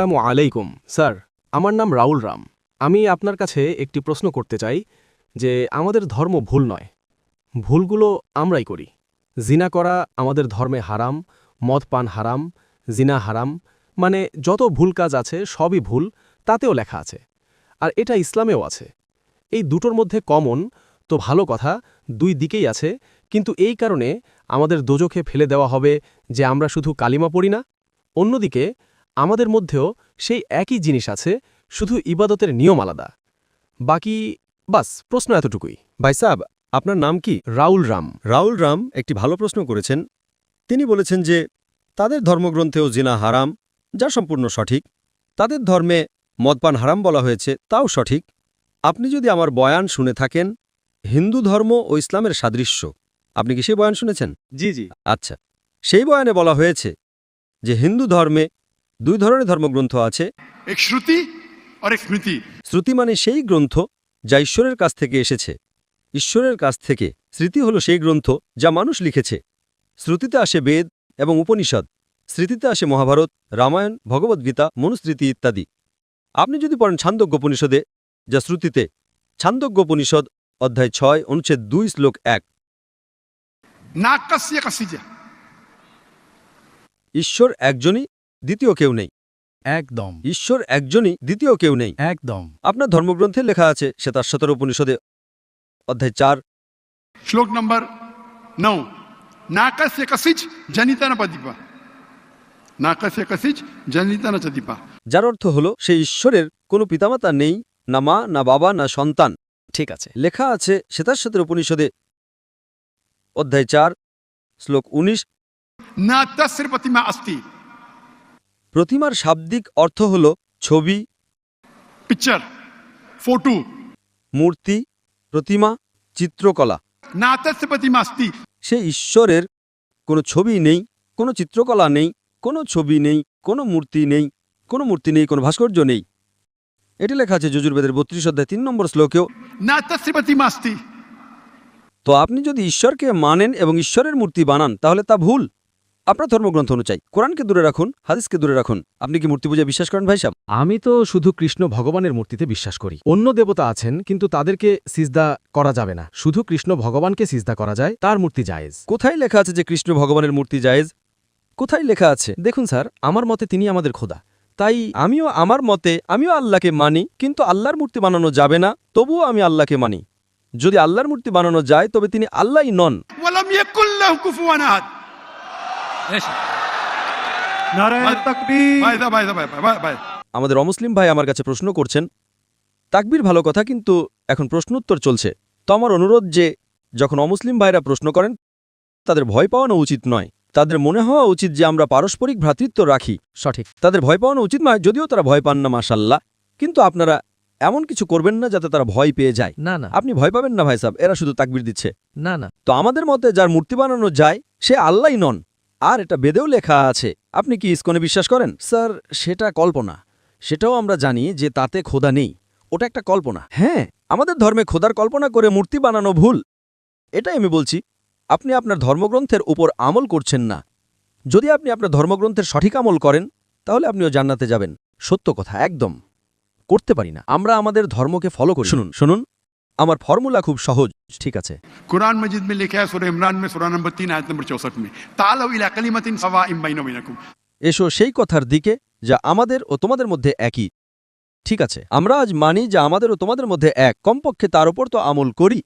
আসসালামু আলাইকুম, স্যার। আমার নাম রাউল রাম। আমি আপনার কাছে একটি প্রশ্ন করতে চাই যে আমাদের ধর্ম ভুল নয়। ভুলগুলো আমরাই করি। জিনা করা আমাদের ধর্মে হারাম, মদ পান হারাম, জিনা হারাম মানে যত ভুল কাজ আছে সবই ভুল, তাতেও লেখা আছে। আর এটা ইসলামেও আছে। এই দুটোর মধ্যে কমন, তো ভালো কথা, দুই দিকেই আছে, কিন্তু এই কারণে আমাদের দোজখে ফেলে দেওয়া হবে যে আমরা শুধু কালিমা পড়ি না। অন্যদিকে আমাদের মধ্যেও সেই একই জিনিস আছে শুধু ইবাদতের নিয়ম আলাদা। বাকি বাস প্রশ্ন এতটুকুই। ভাই সাহেব আপনার নাম কি? রাউল রাম। রাউল রাম একটি ভালো প্রশ্ন করেছেন। তিনি বলেছেন যে তাদের ধর্মগ্রন্থেও জিনা হারাম যা সম্পূর্ণ সঠিক। তাদের ধর্মে মদপান হারাম বলা হয়েছে তাও সঠিক। আপনি যদি আমার বয়ান শুনে থাকেন হিন্দু ধর্ম ও ইসলামের সাদৃশ্য আপনি কি সেই বয়ান শুনেছেন? জি জি। আচ্ছা সেই বয়ানে বলা হয়েছে যে হিন্দু ধর্মে দুই ধরনের ধর্মগ্রন্থ আছে। শ্রুতি আর স্মৃতি। শ্রুতি মানে সেই গ্রন্থ যা ঈশ্বরের কাছ থেকে এসেছে। ঈশ্বরের কাছ থেকে স্মৃতি হলো সেই গ্রন্থ যা মানুষ লিখেছে। শ্রুতিতে আসে বেদ এবং উপনিষদ। স্মৃতিতে আসে মহাভারত রামায়ণ ভগবদ্গীতা মনুস্মৃতি ইত্যাদি। আপনি যদি পড়েন ছান্দজ্ঞোপনিষদে যা শ্রুতিতে ছান্দজ্ঞোপনিষদ অধ্যায় ছয় অনুচ্ছেদ দুই শ্লোক এক। ঈশ্বর একজনই দ্বিতীয় কেউ নেই। একদম। ঈশ্বর একজনই দ্বিতীয় কেউ নেই। একদম। আপনার ধর্মগ্রন্থে লেখা আছে শ্বেতার সতেরো উপনিষদে অধ্যায় চার। শ্লোক নম্বর নৌ। নাকাশে কাসিচ জানিতা পাদিপা নাকাশে চাদিপা যার অর্থ হল সে ঈশ্বরের কোনো পিতামাতা নেই না মা না বাবা না সন্তান। ঠিক আছে। লেখা আছে শ্বেতার সতেরো উপনিষদে। অধ্যায় চার শ্লোক উনিশ। না তার আস্তি প্রতিমার শাব্দিক অর্থ হল ছবি পিকচার ফটো মূর্তি প্রতিমা চিত্রকলা। না প্রতিমাস্তি সে ঈশ্বরের কোনো ছবি নেই কোনো চিত্রকলা নেই কোনো ছবি নেই কোনো মূর্তি নেই কোনো মূর্তি নেই কোনো ভাস্কর্য নেই। এটি লেখা আছে যজুর্বেদের বত্রিশ অধ্যায় তিন নম্বর শ্লোকেও। না তো আপনি যদি ঈশ্বরকে মানেন এবং ঈশ্বরের মূর্তি বানান তাহলে তা ভুল। আপনার ধর্মগ্রন্থ অনুযায়ী কোরআনকে দূরে রাখুন হাদিসকে দূরে রাখুন। আপনি কি মূর্তি পূজা বিশ্বাস করেন ভাই সাহেব আমি তো শুধু কৃষ্ণ ভগবানের মূর্তিতে বিশ্বাস করি। অন্য দেবতা আছেন কিন্তু তাদেরকে সিজদা করা যাবে না। শুধু কৃষ্ণ ভগবানকে সিজদা করা যায় তার মূর্তি জায়েজ। কোথায় লেখা আছে যে কৃষ্ণ ভগবানের মূর্তি জায়েজ? কোথায় লেখা আছে? দেখুন স্যার আমার মতে তিনি আমাদের খোদা। তাই আমিও আমার মতে আমিও আল্লাহকে মানি কিন্তু আল্লাহর মূর্তি বানানো যাবে না তবুও আমি আল্লাহকে মানি। যদি আল্লাহর মূর্তি বানানো যায় তবে তিনি আল্লাহই নন। আমাদের অমুসলিম ভাই আমার কাছে প্রশ্ন করছেন তাকবির ভালো কথা কিন্তু এখন প্রশ্নোত্তর চলছে। তো আমার অনুরোধ যে যখন অমুসলিম ভাইরা প্রশ্ন করেন তাদের ভয় পাওয়ানো উচিত নয়। তাদের মনে হওয়া উচিত যে আমরা পারস্পরিক ভ্রাতৃত্ব রাখি। সঠিক। তাদের ভয় পাওয়ানো উচিত নয় যদিও তারা ভয় পান না মাসাল্লাহ কিন্তু আপনারা এমন কিছু করবেন না যাতে তারা ভয় পেয়ে যায়। না না। আপনি ভয় পাবেন না ভাই সাহেব এরা শুধু তাকবির দিচ্ছে। না না। তো আমাদের মতে যার মূর্তি বানানো যায় সে আল্লাহই নন। আর এটা বেদেও লেখা আছে। আপনি কি ইস্কনে বিশ্বাস করেন? স্যার, সেটা কল্পনা। সেটাও আমরা জানি যে তাতে খোদা নেই। ওটা একটা কল্পনা। হ্যাঁ আমাদের ধর্মে খোদার কল্পনা করে মূর্তি বানানো ভুল। এটাই আমি বলছি, আপনি আপনার ধর্মগ্রন্থের উপর আমল করছেন না। যদি আপনি আপনার ধর্মগ্রন্থের সঠিক আমল করেন, তাহলে আপনিও জান্নাতে যাবেন। সত্য কথা, একদম। করতে পারি না। আমরা আমাদের ধর্মকে ফলো করি। শুনুন শুনুন। আমার ফর্মুলা খুব সহজ ঠিক আছে। কোরআন মজিদ মে লিখা সুরে ইমরান মে সুরা নম্বর 3 আয়াত নম্বর 64 মে। তাআলু ইলা কালিমাতিন সাওয়াইম বাইনা বাইনাকুম। এসো সেই কথার দিকে যা আমাদের ও তোমাদের মধ্যে একই। ঠিক আছে আমরা আজ মানি যা আমাদের ও তোমাদের মধ্যে এক কমপক্ষে তার উপর তো আমল করি।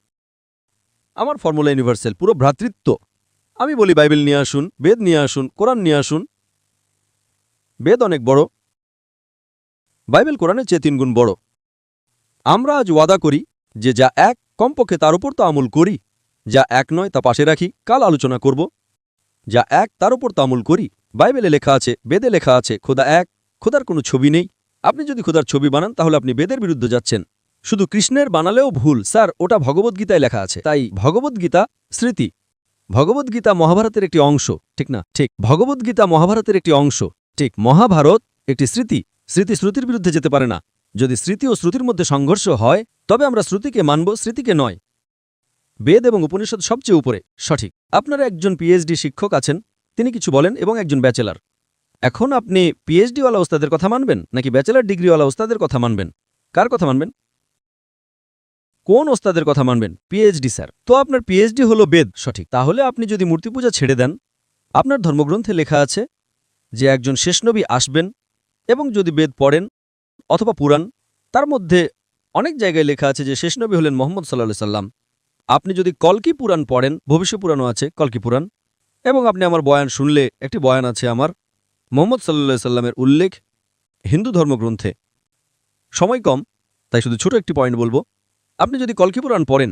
আমার ফর্মুলা ইউনিভার্সাল পুরো ভ্রাতৃত্ব। আমি বলি বাইবেল নিয়ে আসুন বেদ নিয়ে আসুন কোরআন নিয়ে আসুন। বেদ অনেক বড়। বাইবেল কোরআনের চেয়ে তিনগুণ বড়। আমরা আজ ওয়াদা করি যে যা এক, কমপক্ষে তার উপর তো আমল করি। যা এক নয় তা পাশে রাখি, কাল আলোচনা করব। যা এক, তার উপর তো আমল করি। বাইবেলে লেখা আছে, বেদে লেখা আছে, খোদা এক, খোদার কোনো ছবি নেই। আপনি যদি খোদার ছবি বানান, তাহলে আপনি বেদের বিরুদ্ধে যাচ্ছেন। শুধু কৃষ্ণের বানালেও ভুল। স্যার, ওটা ভগবদ্গীতায় লেখা আছে। তাই ভগবদ্গীতা স্মৃতি। ভগবদ্গীতা মহাভারতের একটি অংশ। ঠিক না? ঠিক। ভগবদ্গীতা মহাভারতের একটি অংশ। ঠিক। মহাভারত একটি স্মৃতি। স্মৃতি শ্রুতির বিরুদ্ধে যেতে পারে না। যদি স্মৃতি ও শ্রুতির মধ্যে সংঘর্ষ হয়, তবে আমরা শ্রুতিকে মানব, স্মৃতিকে নয়। বেদ এবং উপনিষদ সবচেয়ে উপরে। সঠিক। আপনারা একজন পিএইচডি শিক্ষক আছেন, তিনি কিছু বলেন এবং একজন ব্যাচেলার। এখন আপনি পিএইচডিওয়ালা ওস্তাদের কথা মানবেন, নাকি ব্যাচেলার ডিগ্রিওয়ালা ওস্তাদের কথা মানবেন? কার কথা মানবেন? কোন ওস্তাদের কথা মানবেন? PhD, sir. তো আপনার পিএইচডি হলো বেদ। সঠিক। তাহলে আপনি যদি মূর্তি পূজা ছেড়ে দেন, আপনার ধর্মগ্রন্থে লেখা আছে যে একজন শেষনবী আসবেন এবং যদি বেদ পড়েন অথবা পুরাণ তার মধ্যে অনেক জায়গায় লেখা আছে যে শেষ নবী হলেন মোহাম্মদ সাল্লা সাল্লাম। আপনি যদি কলকি পুরাণ পড়েন ভবিষ্য পুরাণও আছে কলকি পুরাণ। এবং আপনি আমার বয়ান শুনলে একটি বয়ান আছে আমার মোহাম্মদ সাল্লা সাল্লামের উল্লেখ হিন্দু ধর্মগ্রন্থে। সময় কম তাই শুধু ছোট একটি পয়েন্ট বলব। আপনি যদি কলকি পুরাণ পড়েন।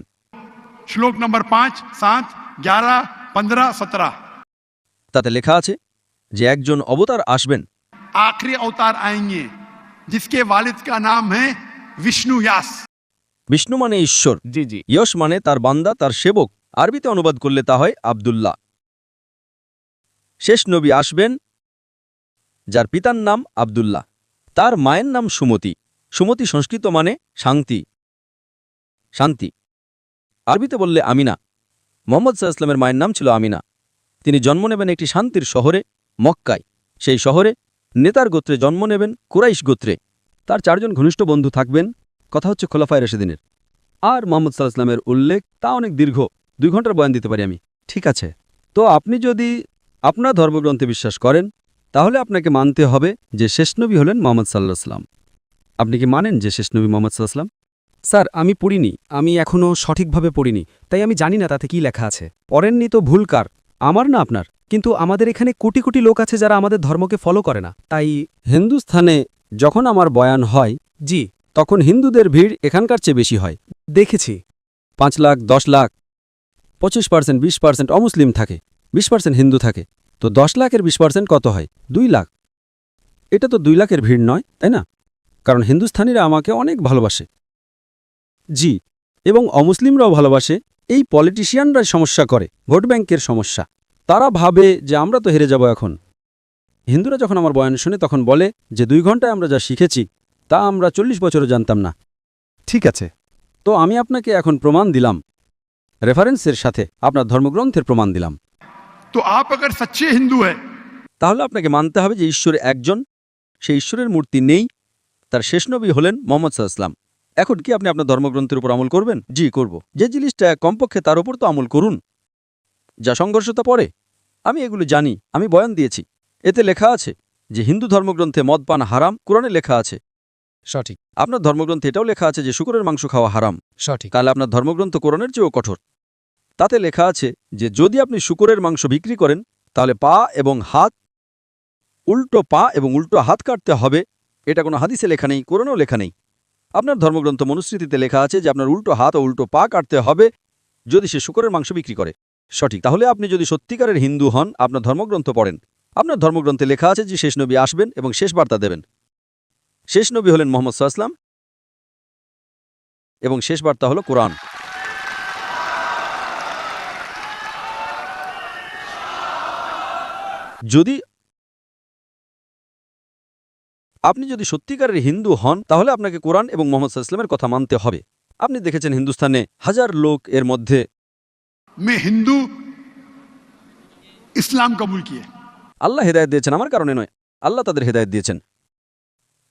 শ্লোক নম্বর পাঁচ সাত গ্যারা পনেরো সতেরো। তাতে লেখা আছে যে একজন অবতার আসবেন। আখরি অবতার আইঙ্গে जिसके वालिद का नाम है विष्णु व्यास বিষ্ণু মানে ঈশ্বর জি জি ইয়শ মানে তার বান্দা তার সেবক আরবিতে অনুবাদ করলে তা হয় আবদুল্লাহ শেষ নবী আসবেন যার পিতার নাম আবদুল্লাহ তার মায়ের নাম সুমতি সুমতি সংস্কৃত মানে শান্তি শান্তি আরবিতে বললে আমিনা মোহাম্মদ সাহা ইসলামের মায়ের নাম ছিল আমিনা তিনি জন্ম নেবেন একটি শান্তির শহরে মক্কায় সেই শহরে নেতার গোত্রে জন্ম নেবেন কুরাইশ গোত্রে। তার চারজন ঘনিষ্ঠ বন্ধু থাকবেন। কথা হচ্ছে খোলাফায় রাশেদিনের। আর মোহাম্মদ সাল্লাহ ইসলামের উল্লেখ তা অনেক দীর্ঘ। দুই ঘণ্টার বয়ান দিতে পারি আমি। ঠিক আছে। তো আপনি যদি আপনার ধর্মগ্রন্থে বিশ্বাস করেন, তাহলে আপনাকে মানতে হবে যে শেষনবী হলেন মোহাম্মদ সাল্লাহ সাল্লাম আপনি কি মানেন যে শেষনবী মোহাম্মদ সাল্লাহ সাল্লাম স্যার, আমি পড়িনি। আমি এখনও সঠিকভাবে পড়িনি। তাই আমি জানি না তাতে কি লেখা আছে। পড়েননি তো ভুল কার। আমার না আপনার, কিন্তু আমাদের এখানে কোটি কোটি লোক আছে যারা আমাদের ধর্মকে ফলো করে না। তাই হিন্দুস্থানে যখন আমার বয়ান হয়, জি, তখন হিন্দুদের ভিড় এখানকার চেয়ে বেশি হয়। দেখেছি। পাঁচ লাখ, দশ লাখ, পঁচিশ পার্সেন্ট, বিশ পার্সেন্ট অমুসলিম থাকে, বিশ পার্সেন্ট হিন্দু থাকে। তো দশ লাখের বিশ পার্সেন্ট কত হয়? দুই লাখ। এটা তো দুই লাখের ভিড় নয়, তাই না? কারণ হিন্দুস্থানিরা আমাকে অনেক ভালোবাসে। জি, এবং অমুসলিমরাও ভালোবাসে। এই পলিটিশিয়ানরা সমস্যা করে ভোট ব্যাংকের সমস্যা। তারা ভাবে যে আমরা তো হেরে যাব এখন। হিন্দুরা যখন আমার বয়ান শুনে তখন বলে যে দুই ঘন্টায় আমরা যা শিখেছি তা আমরা চল্লিশ বছরও জানতাম না। ঠিক আছে। তো আমি আপনাকে এখন প্রমাণ দিলাম। রেফারেন্সের সাথে আপনার ধর্মগ্রন্থের প্রমাণ দিলাম। তো আপ সচ্চে হিন্দু হ্যাঁ তাহলে আপনাকে মানতে হবে যে ঈশ্বরে একজন সেই ঈশ্বরের মূর্তি নেই তার শেষ নবী হলেন মোহাম্মদ সাল্লাম এখন কি আপনি আপনার ধর্মগ্রন্থের উপর আমল করবেন? জি করব। যে জিনিসটা কমপক্ষে তার উপর তো আমল করুন। যা সংঘর্ষ সংঘর্ষতা পড়ে আমি এগুলো জানি আমি বয়ান দিয়েছি। এতে লেখা আছে যে হিন্দু ধর্মগ্রন্থে মদ পান হারাম কোরআনে লেখা আছে। সঠিক। আপনার ধর্মগ্রন্থে এটাও লেখা আছে যে শুকরের মাংস খাওয়া হারাম। সঠিক। তাহলে আপনার ধর্মগ্রন্থ কোরআনের চেয়েও কঠোর। তাতে লেখা আছে যে যদি আপনি শুকরের মাংস বিক্রি করেন তাহলে পা এবং হাত উল্টো পা এবং উল্টো হাত কাটতে হবে। এটা কোনো হাদিসে লেখা নেই কোরআনেও লেখা নেই। আপনার ধর্মগ্রন্থ মনুস্মৃতিতে লেখা আছে যে আপনার উল্টো হাত ও উল্টো পা কাটতে হবে যদি সে শুকরের মাংস বিক্রি করে। সঠিক। তাহলে আপনি যদি সত্যিকারের হিন্দু হন, আপনার ধর্মগ্রন্থ পড়েন। আপনার ধর্মগ্রন্থে লেখা আছে যে শেষ নবী আসবেন এবং শেষ বার্তা দেবেন। শেষ নবী হলেন মোহাম্মদ সাল্লাম এবং শেষ বার্তা হল কোরআন। যদি আপনি যদি সত্যিকারের হিন্দু হন তাহলে আপনাকে কোরআন এবং মোহাম্মদ ইসলামের কথা মানতে হবে। আপনি দেখেছেন হিন্দুস্তানে হাজার লোক এর মধ্যে হিন্দু ইসলাম কবুল কি আল্লাহ হেদায়ত দিয়েছেন আমার কারণে নয় আল্লাহ তাদের হেদায়ত দিয়েছেন।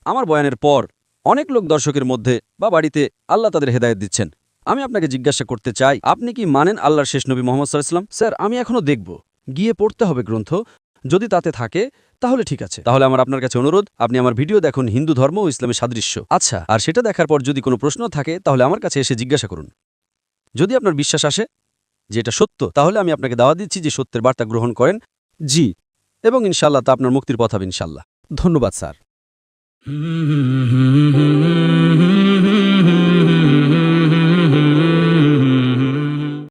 আমার বয়ানের পর অনেক লোক দর্শকের মধ্যে বা বাড়িতে আল্লাহ তাদের হেদায়ত দিচ্ছেন। আমি আপনাকে জিজ্ঞাসা করতে চাই আপনি কি মানেন আল্লাহর শেষ নবী মোহাম্মদ সাল্লাম স্যার আমি এখনও দেখব। গিয়ে পড়তে হবে গ্রন্থ যদি তাতে থাকে তাহলে ঠিক আছে। তাহলে আমার আপনার কাছে অনুরোধ আপনি আমার ভিডিও দেখুন হিন্দু ধর্ম ও ইসলামের সাদৃশ্য। আচ্ছা। আর সেটা দেখার পর যদি কোনো প্রশ্ন থাকে তাহলে আমার কাছে এসে জিজ্ঞাসা করুন। যদি আপনার বিশ্বাস আসে যে এটা সত্য তাহলে আমি আপনাকে দাওয়া দিচ্ছি যে সত্যের বার্তা গ্রহণ করেন। জি। এবং ইনশাল্লাহ তা আপনার মুক্তির পথ হবে ইনশাল্লাহ ধন্যবাদ স্যার।